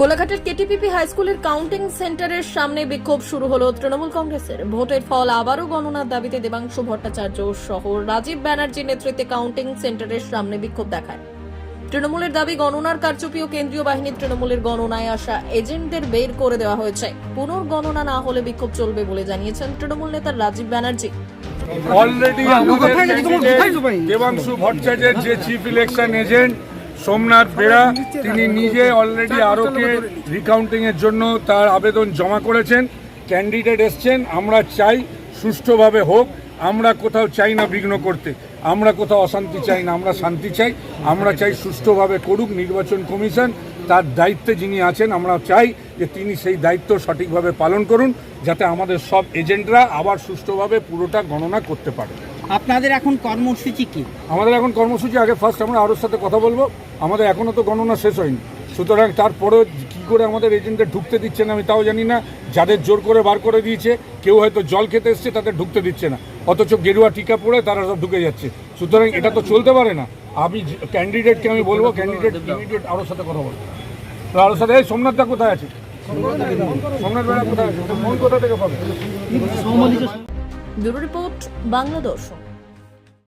কোলাঘাটের KTPP high স্কুলের counting সেন্টারের সামনে বিক্ষোভ শুরু হলো তৃণমূল কংগ্রেসের। ভোটের ফল আবারও গণনার দাবিতে দেবাংশু ভট্টাচার্য সহ রাজীব ব্যানার্জির নেতৃত্বে কাউন্টিং সেন্টারের সামনে বিক্ষোভ দেখায়। তৃণমূলের দাবি গণনার কারচুপি ও কেন্দ্রীয় বাহিনীর তৃণমূলের গণনায় আসা এজেন্টদের বের করে দেওয়া হয়েছে। পুনর্গণনা না হলে বিক্ষোভ চলবে বলে জানিয়েছেন তৃণমূল নেতা রাজীব ব্যানার্জি। অলরেডি আমাদের দেবাংশু ভট্টাচার্যের যে চিফ ইলেকশন এজেন্ট সোমনাথ বেড়া তিনি নিজে অলরেডি আরোকে রিকাউন্টিং এর জন্য তার আবেদন জমা করেছেন। ক্যান্ডিডেট এসছেন আমরা চাই সুষ্ঠুভাবে হোক আমরা কোথাও চাই না বিঘ্ন করতে আমরা কোথাও অশান্তি চাই না আমরা শান্তি চাই আমরা চাই সুষ্ঠুভাবে করুক নির্বাচন কমিশন তার দায়িত্বে যিনি আছেন আমরা চাই যে তিনি সেই দায়িত্ব সঠিকভাবে পালন করুন যাতে আমাদের সব এজেন্টরা আবার সুষ্ঠুভাবে পুরোটা গণনা করতে পারে। আপনাদের এখন কর্মসূচি কি আমাদের এখন কর্মসূচি আগে ফার্স্ট আমরা আরোর সাথে কথা বলব আমাদের এখনও তো গণনা শেষ হয়নি সুতরাং তারপরেও কী করে আমাদের এজেন্টে ঢুকতে দিচ্ছে না আমি তাও জানি না যাদের জোর করে বার করে দিয়েছে কেউ হয়তো জল খেতে এসছে তাদের ঢুকতে দিচ্ছে না অথচ গেরুয়া টিকা পড়ে তারা সব ঢুকে যাচ্ছে সুতরাং এটা তো চলতে পারে না আমি ক্যান্ডিডেটকে আমি বলব ক্যান্ডিডেট ক্যান্ডিডেট আরোর সাথে কথা বলব তো আরোর সাথে এই সোমনাথদা কোথায় আছে সোমনাথ বেড়া কোথায় আছে কোথা থেকে পাবে ব্যুরো রিপোর্ট বাংলা দর্শন